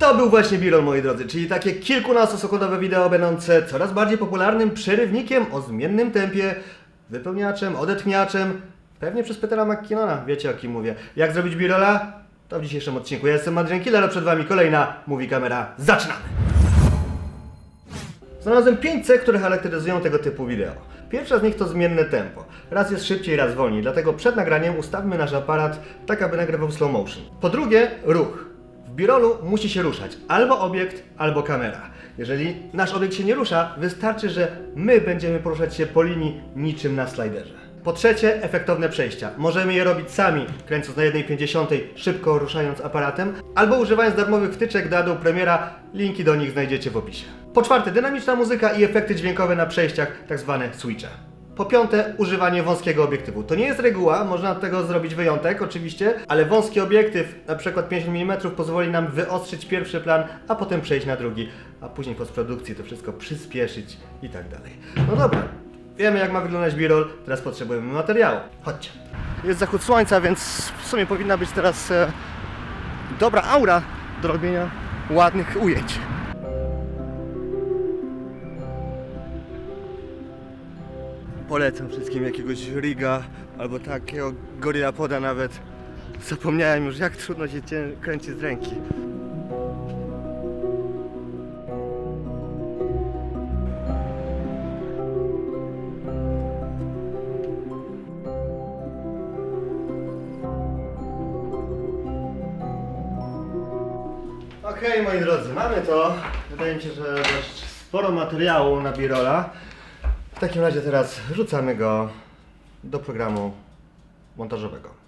To był właśnie B-roll, moi drodzy, czyli takie kilkunastosekundowe wideo będące coraz bardziej popularnym przerywnikiem o zmiennym tempie, wypełniaczem, odetchniaczem, pewnie przez Petera McKinnona, wiecie o kim mówię. Jak zrobić B-rolla? To w dzisiejszym odcinku. Ja jestem Adrian Killer, a przed Wami kolejna Mówi Kamera. Zaczynamy! Znalazłem 5 cech, które charakteryzują tego typu wideo. Pierwsza z nich to zmienne tempo. Raz jest szybciej, raz wolniej, dlatego przed nagraniem ustawmy nasz aparat tak, aby nagrywał slow motion. Po drugie, ruch. W birolu musi się ruszać albo obiekt, albo kamera. Jeżeli nasz obiekt się nie rusza, wystarczy, że my będziemy poruszać się po linii niczym na slajderze. Po trzecie, efektowne przejścia. Możemy je robić sami, kręcąc na 1,50, szybko ruszając aparatem, albo używając darmowych wtyczek do Adobe Premiera. Linki do nich znajdziecie w opisie. Po czwarte, dynamiczna muzyka i efekty dźwiękowe na przejściach, tak zwane switche. Po piąte, używanie wąskiego obiektywu. To nie jest reguła, można tego zrobić wyjątek oczywiście, ale wąski obiektyw, na przykład 50 mm, pozwoli nam wyostrzyć pierwszy plan, a potem przejść na drugi, a później w postprodukcji to wszystko przyspieszyć i tak dalej. No dobra, wiemy jak ma wyglądać b-roll, teraz potrzebujemy materiału. Chodźcie. Jest zachód słońca, więc w sumie powinna być teraz e, dobra aura do robienia ładnych ujęć. Polecam wszystkim jakiegoś riga albo takiego gorilla poda nawet. Zapomniałem już jak trudno się kręci z ręki. Okej moi drodzy, mamy to. Wydaje mi się, że dość sporo materiału na birola. W takim razie teraz rzucamy go do programu montażowego.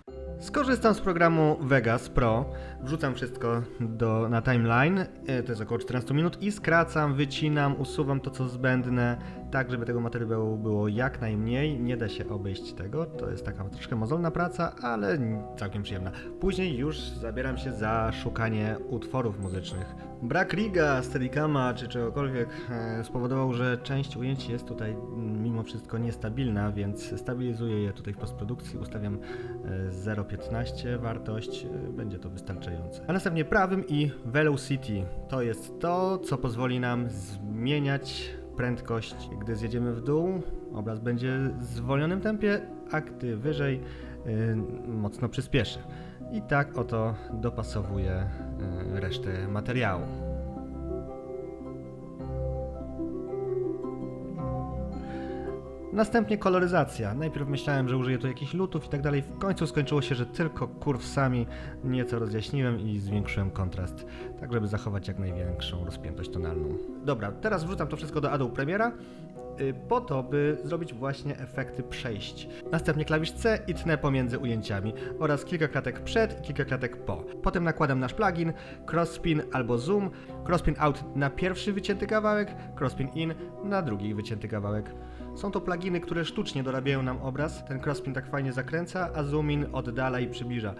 Skorzystam z programu Vegas Pro, wrzucam wszystko do, na timeline, e, to jest około 14 minut i skracam, wycinam, usuwam to co zbędne, tak żeby tego materiału było jak najmniej, nie da się obejść tego, to jest taka troszkę mozolna praca, ale całkiem przyjemna. Później już zabieram się za szukanie utworów muzycznych. Brak riga, steadicama czy czegokolwiek e, spowodował, że część ujęć jest tutaj mm, mimo wszystko niestabilna, więc stabilizuję je tutaj w postprodukcji, ustawiam e, 0,15 wartość, e, będzie to wystarczające. A następnie prawym i velocity to jest to, co pozwoli nam zmieniać prędkość, gdy zjedziemy w dół, obraz będzie w zwolnionym tempie, a gdy wyżej y, mocno przyspieszy. I tak oto dopasowuję resztę materiału. Następnie koloryzacja. Najpierw myślałem, że użyję tu jakichś lutów i tak dalej. W końcu skończyło się, że tylko kurwsami nieco rozjaśniłem i zwiększyłem kontrast, tak żeby zachować jak największą rozpiętość tonalną. Dobra, teraz wrzucam to wszystko do Adobe Premiera po to, by zrobić właśnie efekty przejść. Następnie klawisz C i tnę pomiędzy ujęciami oraz kilka klatek przed i kilka klatek po. Potem nakładam nasz plugin, Crosspin albo Zoom, Crosspin Out na pierwszy wycięty kawałek, Crosspin In na drugi wycięty kawałek. Są to pluginy, które sztucznie dorabiają nam obraz. Ten crosspin tak fajnie zakręca, a zoom in oddala i przybliża.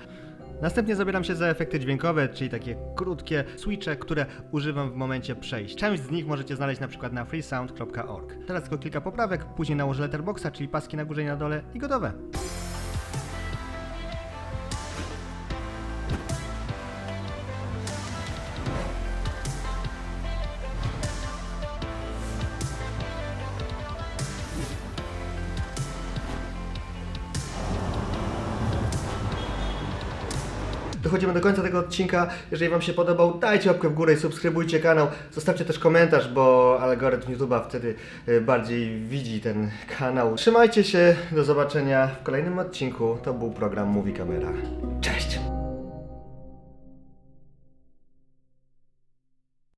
Następnie zabieram się za efekty dźwiękowe, czyli takie krótkie switche, które używam w momencie przejść. Część z nich możecie znaleźć na przykład na freesound.org. Teraz tylko kilka poprawek, później nałożę letterboxa, czyli paski na górze i na dole i gotowe. Dochodzimy do końca tego odcinka. Jeżeli Wam się podobał, dajcie łapkę w górę i subskrybujcie kanał. Zostawcie też komentarz, bo algorytm YouTube'a wtedy y, bardziej widzi ten kanał. Trzymajcie się, do zobaczenia w kolejnym odcinku. To był program Mówi Kamera. Cześć!